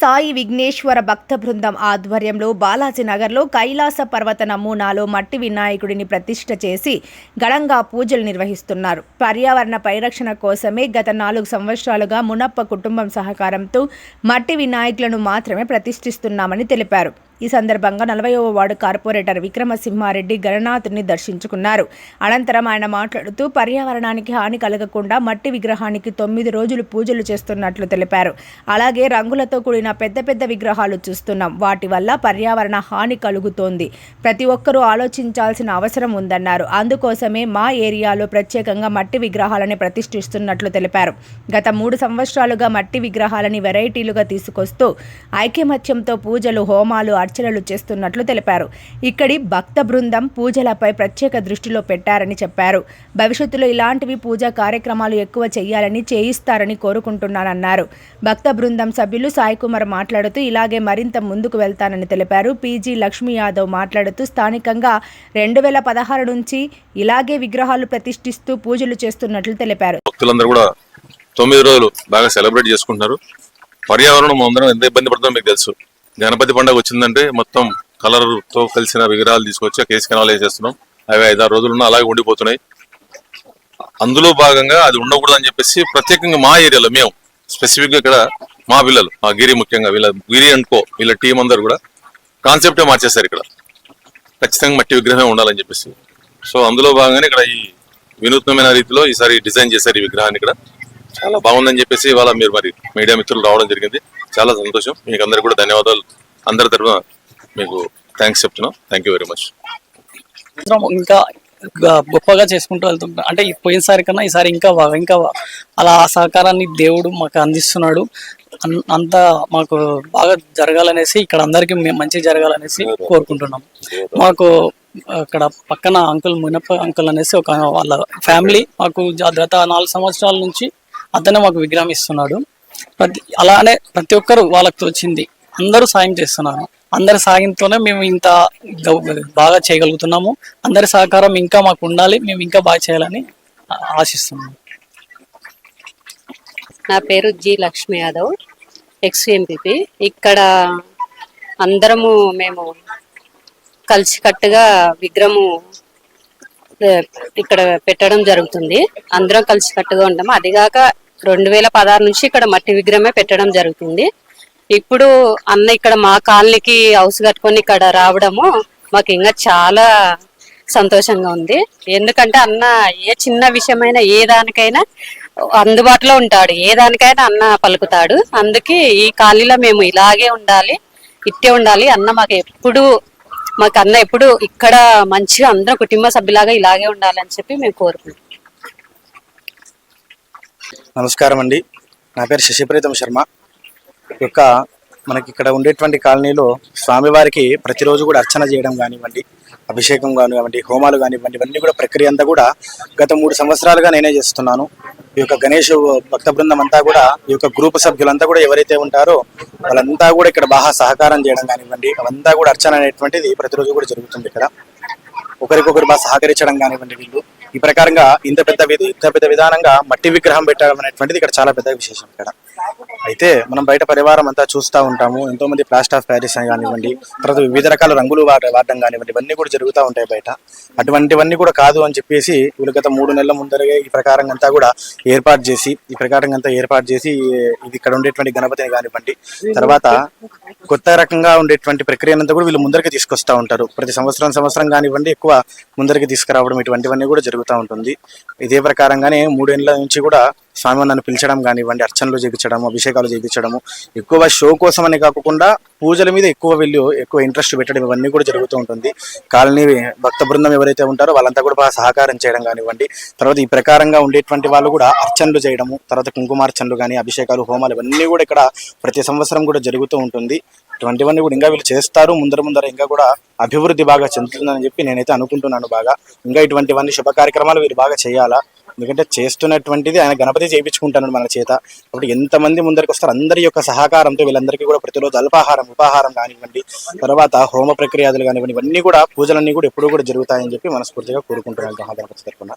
సాయి విఘ్నేశ్వర భక్త బృందం ఆధ్వర్యంలో బాలాజీనగర్లో కైలాస పర్వత నమూనాలో మట్టి వినాయకుడిని ప్రతిష్ఠ చేసి ఘనంగా పూజలు నిర్వహిస్తున్నారు. పర్యావరణ పరిరక్షణ కోసమే గత నాలుగు సంవత్సరాలుగా మునప్ప కుటుంబం సహకారంతో మట్టి వినాయకులను మాత్రమే ప్రతిష్ఠిస్తున్నామని తెలిపారు. ఈ సందర్భంగా నలభైవ వార్డు కార్పొరేటర్ విక్రమసింహారెడ్డి గణనాథుని దర్శించుకున్నారు. అనంతరం ఆయన మాట్లాడుతూ పర్యావరణానికి హాని కలగకుండా మట్టి విగ్రహానికి తొమ్మిది రోజులు పూజలు చేస్తున్నట్లు తెలిపారు. అలాగే రంగులతో కూడిన పెద్ద పెద్ద విగ్రహాలు చూస్తున్నాం. వాటి వల్ల పర్యావరణ హాని కలుగుతోంది. ప్రతి ఒక్కరూ ఆలోచించాల్సిన అవసరం ఉందన్నారు. అందుకోసమే మా ఏరియాలో ప్రత్యేకంగా మట్టి విగ్రహాలని ప్రతిష్ఠిస్తున్నట్లు తెలిపారు. గత మూడు సంవత్సరాలుగా మట్టి విగ్రహాలని వెరైటీలుగా తీసుకొస్తూ ఐకమత్యంతో పూజలు హోమాలు అర్చనలు చేస్తున్నట్లు తెలిపారు. ఇక్కడి భక్త బృందం పూజలపై ప్రత్యేక దృష్టిలో పెట్టారని చెప్పారు. భవిష్యత్తులో ఇలాంటివి పూజా కార్యక్రమాలు ఎక్కువ చేయాలని చేయిస్తారని కోరుకుంటున్నానన్నారు. భక్త బృందం సభ్యులు సాయికుమార్ మాట్లాడుతూ ఇలాగే మరింత ముందుకు వెళ్తానని తెలిపారు. పీజీ లక్ష్మీ యాదవ్ మాట్లాడుతూ స్థానికంగా రెండు వేల పదహారు నుంచి ఇలాగే విగ్రహాలు ప్రతిష్ఠిస్తూ పూజలు చేస్తున్నట్లు తెలిపారు. భక్తులందరూ కూడా తొమ్మిది రోజులు బాగా సెలబ్రేట్ చేసుకుంటున్నారు. పర్యావరణం అందరం ఎంత ఇబ్బంది పడుతుందో మీకు తెలుసు. గణపతి పండుగ వచ్చిందంటే మొత్తం కలర్తో కలిసిన విగ్రహాలు తీసుకొచ్చి ఆ కేసు కెనాల్ వేసేస్తున్నాం. అవి ఐదారు రోజులున్నా అలాగే ఉండిపోతున్నాయి. అందులో భాగంగా అది ఉండకూడదని చెప్పేసి ప్రత్యేకంగా మా ఏరియాలో మేము స్పెసిఫిక్గా ఇక్కడ మా పిల్లలు మా గిరి ముఖ్యంగా వీళ్ళ గిరి అనుకో వీళ్ళ టీం అందరు కూడా కాన్సెప్టే మార్చేశారు ఇక్కడ. ఖచ్చితంగా మట్టి విగ్రహమే ఉండాలని చెప్పేసి. సో అందులో భాగంగానే ఇక్కడ ఈ వినూత్నమైన రీతిలో ఈసారి డిజైన్ చేశారు ఈ విగ్రహాన్ని ఇక్కడ. చాలా బాగుందని చెప్పేసి ఇవాళ మీరు మరి మీడియా మిత్రులు రావడం జరిగింది. చాలా సంతోషం. మీకు అందరికి కూడా ధన్యవాదాలు. అందరి తరఫున మీకు థ్యాంక్స్ చెప్తున్నాం. థ్యాంక్ యూ వెరీ మచ్ ఇంకా గొప్పగా చేసుకుంటూ వెళ్తుంటాం. అంటే పోయినసారి కన్నా ఈసారి ఇంకా బాగా ఇంకా అలా ఆ సహకారాన్ని దేవుడు మాకు అందిస్తున్నాడు. అంతా మాకు బాగా జరగాలనేసి ఇక్కడ అందరికీ మేము మంచి జరగాలనేసి కోరుకుంటున్నాం. మాకు అక్కడ పక్కన అంకుల్ మునప్ప అంకుల్ అనేసి ఒక వాళ్ళ ఫ్యామిలీ మాకు గత నాలుగు సంవత్సరాల నుంచి అతనే మాకు విగ్రహం ఇస్తున్నాడు. ప్రతి అలానే ప్రతి ఒక్కరు వాళ్ళకి తోచింది. అందరూ సాయం చేస్తున్నారు. అందరి సాయంతోనే మేము ఇంత బాగా చేయగలుగుతున్నాము. అందరి సహకారం ఇంకా మాకు ఉండాలి. మేము ఇంకా బాగా చేయాలని ఆశిస్తున్నాము. నా పేరు G Lakshmi Yadav ex MPP ఇక్కడ అందరము మేము కలిసికట్టుగా విగ్రహము ఇక్కడ పెట్టడం జరుగుతుంది. అందరం కలిసికట్టుగా ఉంటాము. అదిగాక రెండు వేల పదహారు నుంచి ఇక్కడ మట్టి విగ్రహమే పెట్టడం జరుగుతుంది. ఇప్పుడు అన్న ఇక్కడ మా కాలనీకి హౌస్ కట్టుకొని ఇక్కడ రావడము మాకు ఇంకా చాలా సంతోషంగా ఉంది. ఎందుకంటే అన్న ఏ చిన్న విషయమైనా ఏ దానికైనా అందుబాటులో ఉంటాడు. ఏ దానికైనా అన్న పలుకుతాడు. అందుకే ఈ కాలనీలో మేము ఇలాగే ఉండాలి ఇట్టే ఉండాలి. అన్న మాకు ఎప్పుడు మాకు అన్న ఎప్పుడు ఇక్కడ మంచిగా అందరం కుటుంబ సభ్యులాగా ఇలాగే ఉండాలని చెప్పి మేము కోరుకుంటాం నమస్కారం అండి. నా పేరు శశిప్రీతం శర్మ. ఈ యొక్క మనకి ఇక్కడ ఉండేటువంటి కాలనీలో స్వామివారికి ప్రతిరోజు కూడా అర్చన చేయడం కానివ్వండి అభిషేకం కానివ్వండి హోమాలు కానివ్వండి ఇవన్నీ కూడా ప్రక్రియ అంతా కూడా గత మూడు సంవత్సరాలుగా నేనే చేస్తున్నాను. ఈ యొక్క గణేష్ భక్త బృందం అంతా కూడా ఈ యొక్క గ్రూప్ సభ్యులంతా కూడా ఎవరైతే ఉంటారో వాళ్ళంతా కూడా ఇక్కడ బాగా సహకారం చేయడం కానివ్వండి అవంతా కూడా అర్చన అనేటువంటిది ప్రతిరోజు కూడా జరుగుతుంది ఇక్కడ. ఒకరికొకరు బాగా సహకరించడం కానివ్వండి వీళ్ళు. ఈ ప్రకారంగా ఇంత పెద్ద ఇంత పెద్ద విధానంగా మట్టి విగ్రహం పెట్టడం అనేటువంటిది ఇక్కడ చాలా పెద్ద విశేషం ఇక్కడ. అయితే మనం బయట పరివారం అంతా చూస్తూ ఉంటాము. ఎంతో మంది ప్లాస్టర్ ఆఫ్ ప్యారిస్ అని కానివ్వండి తర్వాత వివిధ రకాల రంగులు వాడ- వాడడం కానివ్వండి ఇవన్నీ కూడా జరుగుతూ ఉంటాయి బయట. అటువంటివన్నీ కూడా కాదు అని చెప్పేసి వీళ్ళు గత మూడు నెలల ముందరగా ఈ ప్రకారం అంతా కూడా ఏర్పాటు చేసి ఈ ప్రకారం అంతా ఏర్పాటు చేసి ఇది ఇక్కడ ఉండేటువంటి గణపతిని కానివ్వండి తర్వాత కొత్త రకంగా ఉండేటువంటి ప్రక్రియనంతా కూడా వీళ్ళు ముందరికి తీసుకొస్తా ఉంటారు. ప్రతి సంవత్సరం సంవత్సరం కానివ్వండి ఎక్కువ ముందరికి తీసుకురావడం ఇటువంటివన్నీ కూడా జరుగుతూ ఉంటుంది. ఇదే ప్రకారంగానే మూడేళ్ళ నుంచి కూడా స్వామి నన్ను పిలిచడం కానివ్వండి అర్చనలు చేయించడం అభిషేకాలు చేయించడము ఎక్కువ షో కోసం అని కాకుండా పూజల మీద ఎక్కువ వీళ్ళు ఎక్కువ ఇంట్రెస్ట్ పెట్టడం ఇవన్నీ కూడా జరుగుతూ ఉంటుంది. కాలనీ భక్త బృందం ఎవరైతే ఉంటారో వాళ్ళంతా కూడా బాగా సహకారం చేయడం కానివ్వండి తర్వాత ఈ ప్రకారంగా ఉండేటువంటి వాళ్ళు కూడా అర్చనలు చేయడము తర్వాత కుంకుమార్చనలు కానీ అభిషేకాలు హోమాలు ఇవన్నీ కూడా ఇక్కడ ప్రతి సంవత్సరం కూడా జరుగుతూ ఉంటుంది. ఇటువంటివన్నీ కూడా ఇంకా వీళ్ళు చేస్తారు ముందర ముందర ఇంకా కూడా అభివృద్ధి బాగా చెందుతుందని చెప్పి నేనైతే అనుకుంటున్నాను బాగా. ఇంకా ఇటువంటివన్నీ శుభ కార్యక్రమాలు వీరు బాగా చేయాలా? ఎందుకంటే చేస్తున్నటువంటిది ఆయన గణపతి చేయించుకుంటాను మన చేత. కాబట్టి ఎంతమంది ముందరికి వస్తారు అందరి యొక్క సహకారంతో వీళ్ళందరికీ కూడా ప్రతిరోజు అల్పాహారం ఉపాహారం కానివ్వండి తర్వాత హోమ ప్రక్రియాదులు కానివ్వండి ఇవన్నీ కూడా పూజలన్నీ కూడా ఎప్పుడూ కూడా జరుగుతాయని చెప్పి మనస్ఫూర్తిగా కోరుకుంటున్నాను. మహాగణపతి తరఫున.